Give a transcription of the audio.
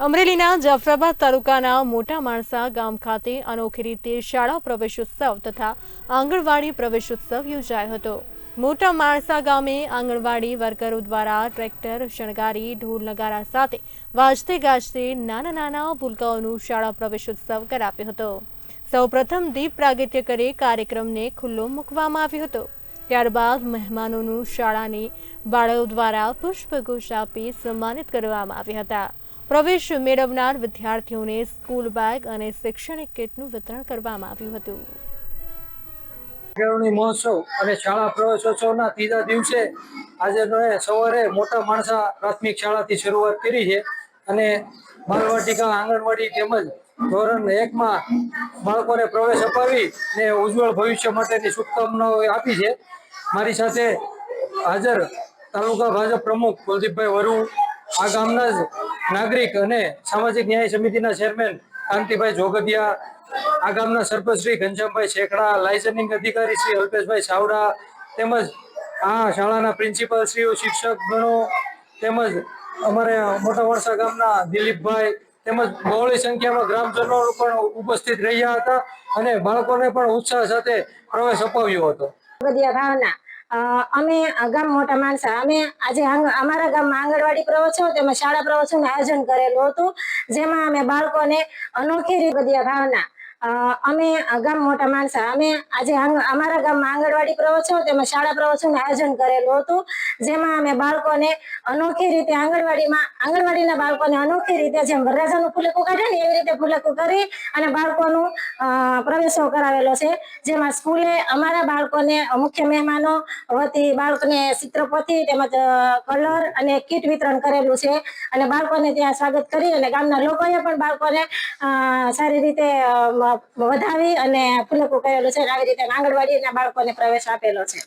અમરેલીના જાફરાબાદ તાલુકાના મોટા માણસા ગામ ખાતે અનોખી રીતે શાળા પ્રવેશોત્સવ તથા આંગણવાડી પ્રવેશોત્સવ યોજાયો હતો. મોટા માણસા ગામે આંગણવાડી વર્કરો દ્વારા ટ્રેક્ટર, શણગારી, ઢોલ નગારા સાથે વાજતે ગાજતે નાના નાના ભૂલકાઓનું શાળા પ્રવેશોત્સવ કરાવ્યો હતો. સૌપ્રથમ દીપ પ્રાગટ્ય કરી કાર્યક્રમને ખુલ્લો મૂકવામાં આવ્યો હતો. ત્યારબાદ મહેમાનોનું શાળાની બાળકો દ્વારા પુષ્પગુચ્છ આપી સન્માનિત કરવામાં આવ્યા હતા. પ્રવેશ મેળવનાર વિદ્યાર્થીઓને સ્કૂલ બેગ અને શૈક્ષણિક કિટનું વિતરણ કરવામાં આવ્યું હતું. કેળવણી મહોત્સવ અને શાળા પ્રવેશોત્સવના ત્રીજા દિવસે આજે સવારે મોટા માણસા પ્રાથમિક શાળાથી શરૂઆત કરી છે અને બાલવાટિકા, આંગણવાડી તેમજ ધોરણ એકમાં બાળકોને પ્રવેશ અપાવી ને ઉજ્જવળ ભવિષ્ય માટેની શુભકામનાઓ આપી છે. મારી સાથે હાજર તાલુકા ભાજપ પ્રમુખ કુલદીપભાઈ વરુ, આ ગામના જ નાગરિક અને સામાજિક ન્યાય સમિતિના ચેરમેન કાંતિભાઈ જોગદિયા આ ગામના સરપંચ શ્રી ઘનશ્યામભાઈ શેખડા લાયસન્સિંગ અધિકારી શ્રી અલ્પેશભાઈ સાવડા તેમજ આ શાળાના પ્રિન્સિપાલ શ્રીઓ શિક્ષક ગણો તેમજ અમારે મોટા વરસા ગામના દિલીપભાઈ તેમજ બહોળી સંખ્યામાં ગ્રામજનો પણ ઉપસ્થિત રહ્યા હતા અને બાળકોને પણ ઉત્સાહ સાથે પ્રવેશ અપાવ્યો હતો. અ, અમે ગામ મોટા માણસા અમે આજે અમારા ગામમાં આંગણવાડી પ્રવચનો તેમજ શાળા પ્રવચોનું આયોજન કરેલું હતું, જેમાં અમે બાળકોને અનોખી બધી ભાવના. અમે ગામ મોટા માણસા અમે આજે અમારા ગામમાં આંગણવાડી પ્રવચન તેમજ શાળા પ્રવચનનું આયોજન કરેલું હતું જેમાં અમે બાળકોને અનોખી રીતે આંગણવાડીમાં, આંગણવાડીના બાળકોને અનોખી રીતે જેમ વરરાજાનું ફુલેકું કાઢે ને એવી રીતે ફુલેકું કરી અને બાળકોનું પ્રવેશો કરાવેલો છે. જેમાં સ્કૂલે અમારા બાળકોને, મુખ્ય મહેમાનો વતી બાળકોને ચિત્રપોથી તેમજ કલર અને કીટ વિતરણ કરેલું છે. અને બાળકોને ત્યાં સ્વાગત કરી અને ગામના લોકોએ પણ બાળકોને સારી રીતે વધાવી અને ફુલેકું કરેલું છે આવી રીતે આંગણવાડીના બાળકોને પ્રવેશ આપેલો છે.